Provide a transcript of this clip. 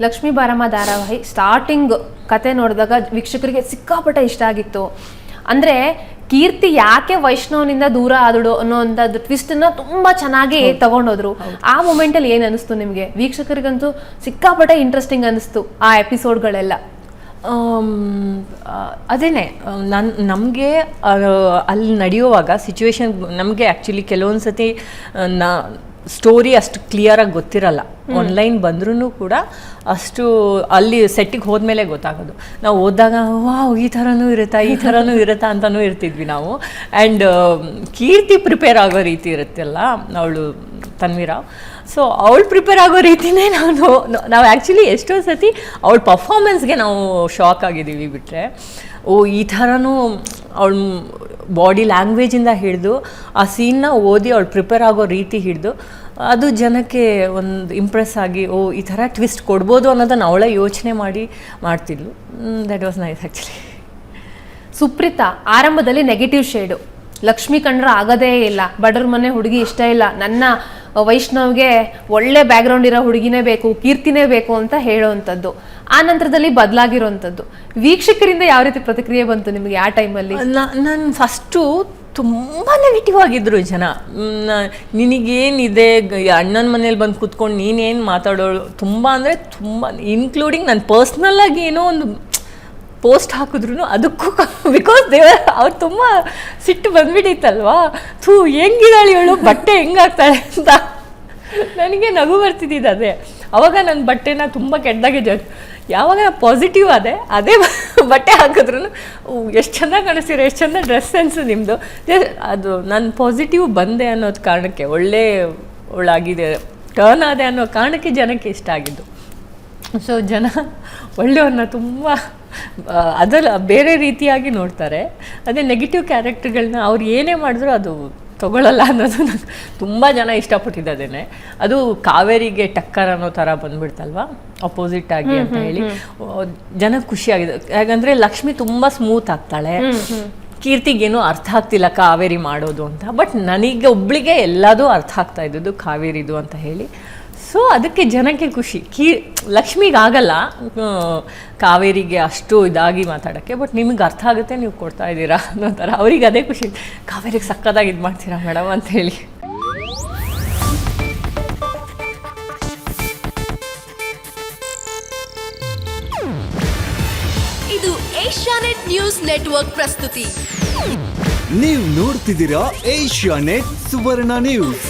ಲಕ್ಷ್ಮೀ ಬಾರಮ್ಮ ಧಾರಾವಾಹಿ ಸ್ಟಾರ್ಟಿಂಗ್ ಕತೆ ನೋಡಿದಾಗ ವೀಕ್ಷಕರಿಗೆ ಸಿಕ್ಕಾಪಟ್ಟೆ ಇಷ್ಟ ಆಗಿತ್ತು. ಅಂದ್ರೆ ಕೀರ್ತಿ ಯಾಕೆ ವೈಷ್ಣವನಿಂದ ದೂರ ಆದಳು ಅನ್ನೋಂಥದ್ದು ಟ್ವಿಸ್ಟ್ನ ತುಂಬಾ ಚೆನ್ನಾಗಿ ತಗೊಂಡೋದ್ರು. ಆ ಮೂಮೆಂಟ್ ಅಲ್ಲಿ ಏನ್ ಅನಿಸ್ತು ನಿಮ್ಗೆ? ವೀಕ್ಷಕರಿಗಂತೂ ಸಿಕ್ಕಾಪಟ್ಟೆ ಇಂಟ್ರೆಸ್ಟಿಂಗ್ ಅನಿಸ್ತು ಆ ಎಪಿಸೋಡ್ಗಳೆಲ್ಲ ಅದೇನೆ ನನ್ನ ನಮಗೆ ಅಲ್ಲಿ ನಡೆಯುವಾಗ ಸಿಚುವೇಶನ್ ನಮಗೆ ಆ್ಯಕ್ಚುಲಿ ಕೆಲವೊಂದು ಸತಿ ನ ಸ್ಟೋರಿ ಅಷ್ಟು ಕ್ಲಿಯರಾಗಿ ಗೊತ್ತಿರಲ್ಲ. ಆನ್ಲೈನ್ ಬಂದ್ರೂ ಕೂಡ ಅಷ್ಟು ಅಲ್ಲಿ ಸೆಟ್ಟಿಗೆ ಹೋದ್ಮೇಲೆ ಗೊತ್ತಾಗೋದು. ನಾವು ಓದಿದಾಗ, ವಾವ್, ಈ ಥರನೂ ಇರುತ್ತಾ, ಈ ಥರನೂ ಇರುತ್ತಾ ಅಂತಲೂ ಇರ್ತಿದ್ವಿ ನಾವು. ಆ್ಯಂಡ್ ಕೀರ್ತಿ ಪ್ರಿಪೇರ್ ಆಗೋ ರೀತಿ ಇರುತ್ತಲ್ಲ, ಅವಳು ತನ್ವೀರ. ಸೊ ಅವಳು ಪ್ರಿಪೇರ್ ಆಗೋ ರೀತಿನೇ ನಾನು, ನಾವು ಆ್ಯಕ್ಚುಲಿ ಎಷ್ಟೋ ಸತಿ ಅವಳ ಪರ್ಫಾರ್ಮೆನ್ಸ್ಗೆ ನಾವು ಶಾಕ್ ಆಗಿದ್ದೀವಿ ಬಿಟ್ಟರೆ ಓ, ಈ ಥರನೂ ಅವಳ ಬಾಡಿ ಲ್ಯಾಂಗ್ವೇಜಿಂದ ಹಿಡಿದು, ಆ ಸೀನ್ನ ಓದಿ ಅವಳು ಪ್ರಿಪೇರ್ ಆಗೋ ರೀತಿ ಹಿಡಿದು, ಅದು ಜನಕ್ಕೆ ಒಂದು ಇಂಪ್ರೆಸ್ ಆಗಿ, ಓ, ಈ ಥರ ಟ್ವಿಸ್ಟ್ ಕೊಡ್ಬೋದು ಅನ್ನೋದನ್ನು ಅವಳೇ ಯೋಚನೆ ಮಾಡಿ ಮಾಡ್ತಿದ್ಲು. That was nice actually Supreetha, ಆರಂಭದಲ್ಲಿ ನೆಗೆಟಿವ್ ಶೇಡು ಲಕ್ಷ್ಮೀ ಕಂಡ್ರ ಆಗೋದೇ ಇಲ್ಲ. ಬಡವ್ರ ಮನೆ ಹುಡುಗಿ ಇಷ್ಟ ಇಲ್ಲ. ನನ್ನ ವೈಷ್ಣವ್ಗೆ ಒಳ್ಳೆ ಬ್ಯಾಕ್ಗ್ರೌಂಡ್ ಇರೋ ಹುಡುಗಿನೇ ಬೇಕು, ಕೀರ್ತಿನೇ ಬೇಕು ಅಂತ ಹೇಳುವಂಥದ್ದು. ಆ ನಂತರದಲ್ಲಿ ಬದಲಾಗಿರುವಂಥದ್ದು. ವೀಕ್ಷಕರಿಂದ ಯಾವ ರೀತಿ ಪ್ರತಿಕ್ರಿಯೆ ಬಂತು ನಿಮಗೆ ಆ ಟೈಮಲ್ಲಿ ನಾನು ಫಸ್ಟು ತುಂಬ ನೆಗೆಟಿವ್ ಆಗಿದ್ದರು ಜನ. ನಿನಗೇನಿದೆ ಅಣ್ಣನ ಮನೇಲಿ ಬಂದು ಕೂತ್ಕೊಂಡು ನೀನೇನು ಮಾತಾಡೋಳು? ತುಂಬ ಅಂದರೆ ತುಂಬ ಇನ್ಕ್ಲೂಡಿಂಗ್ ನಾನು ಪರ್ಸ್ನಲ್ಲಾಗಿ ಏನೋ ಒಂದು ಪೋಸ್ಟ್ ಹಾಕಿದ್ರು ಅದಕ್ಕೂ ಬಿಕಾಸ್ ದೇವರ್ ಅವ್ರು ತುಂಬ ಸಿಟ್ಟು ಬಂದ್ಬಿಟ್ಟಿತ್ತಲ್ವಾ ಥೂ, ಹೆಂಗಿದ್ದಾಳೆ ಇವಳು? ಬಟ್ಟೆ ಹೆಂಗಾಗ್ತಾಳೆ ಅಂತ. ನನಗೆ ನಗು ಬರ್ತಿದ್ದಿದ್ದು ಅದೇ. ಅವಾಗ ನನ್ನ ಬಟ್ಟೆನ ತುಂಬ ಕೆಟ್ಟದಾಗೆ ಜ ಯಾವಾಗ ಪಾಸಿಟಿವ್ ಅದೇ ಅದೇ ಬಟ್ಟೆ ಹಾಕಿದ್ರು ಎಷ್ಟು ಚೆಂದ ಕಾಣಿಸ್ತೀರ, ಎಷ್ಟು ಚೆಂದ ಡ್ರೆಸ್ ಸೆನ್ಸ್ ನಿಮ್ಮದು ಅದು ನಾನು ಪಾಸಿಟಿವ್ ಬಂದೆ ಅನ್ನೋದು ಕಾರಣಕ್ಕೆ, ಒಳ್ಳೆ ಒಳ್ಳಾಗಿದೆ ಟರ್ನ್ ಆದೆ ಅನ್ನೋ ಕಾರಣಕ್ಕೆ ಜನಕ್ಕೆ ಇಷ್ಟ ಆಗಿದ್ದು. ಸೊ ಜನ ಒಳ್ಳೆಯವ್ರನ್ನ ತುಂಬ ಅದಲ್ಲ ಬೇರೆ ರೀತಿಯಾಗಿ ನೋಡ್ತಾರೆ. ಅದೇ ನೆಗೆಟಿವ್ ಕ್ಯಾರೆಕ್ಟರ್ಗಳನ್ನ ಅವ್ರು ಏನೇ ಮಾಡಿದ್ರು ಅದು ತಗೊಳ್ಳಲ್ಲ ಅನ್ನೋದು ನಂಗೆ ತುಂಬ ಜನ ಇಷ್ಟಪಟ್ಟಿದ್ದೇನೆ ಅದು ಕಾವೇರಿಗೆ ಟಕ್ಕರ್ ಅನ್ನೋ ಥರ ಬಂದ್ಬಿಡ್ತಲ್ವಾ? ಅಪೋಸಿಟ್ ಆಗಿ ಅಂತ ಹೇಳಿ. ಜನ ಖುಷಿಯಾಗಿದೆ. ಯಾಕಂದರೆ ಲಕ್ಷ್ಮಿ ತುಂಬ ಸ್ಮೂತ್ ಆಗ್ತಾಳೆ. ಕೀರ್ತಿಗೇನು ಅರ್ಥ ಆಗ್ತಿಲ್ಲ ಕಾವೇರಿ ಮಾಡೋದು ಅಂತ. ಬಟ್ ನನಗೆ ಒಬ್ಳಿಗೆ ಎಲ್ಲದೂ ಅರ್ಥ ಆಗ್ತಾ ಇದ್ದದ್ದು ಕಾವೇರಿದು ಅಂತ ಹೇಳಿ. ಸೊ ಅದಕ್ಕೆ ಜನಕ್ಕೆ ಖುಷಿ. ಕೀ ಲಕ್ಷ್ಮಿಗೆ ಆಗಲ್ಲ. ಕಾವೇರಿಗೆ ಅಷ್ಟು ಇದಾಗಿ ಮಾತಾಡೋಕ್ಕೆ ಬಟ್ ನಿಮಗೆ ಅರ್ಥ ಆಗುತ್ತೆ ನೀವು ಕೊಡ್ತಾ ಇದ್ದೀರಾ ಅನ್ನೋ ಥರ. ಅವ್ರಿಗೆ ಅದೇ ಖುಷಿ. ಕಾವೇರಿಗೆ ಸಕ್ಕದಾಗಿ ಇದು ಮಾಡ್ತೀರಾ ಮೇಡಮ್ ಅಂತ ಹೇಳಿ. ಇದು ಏಷ್ಯಾನೆಟ್ ನ್ಯೂಸ್ ನೆಟ್ವರ್ಕ್ ಪ್ರಸ್ತುತಿ. ನೀವು ನೋಡ್ತಿದ್ದೀರಾ ಏಷ್ಯಾ ನೆಟ್ ಸುವರ್ಣ ನ್ಯೂಸ್.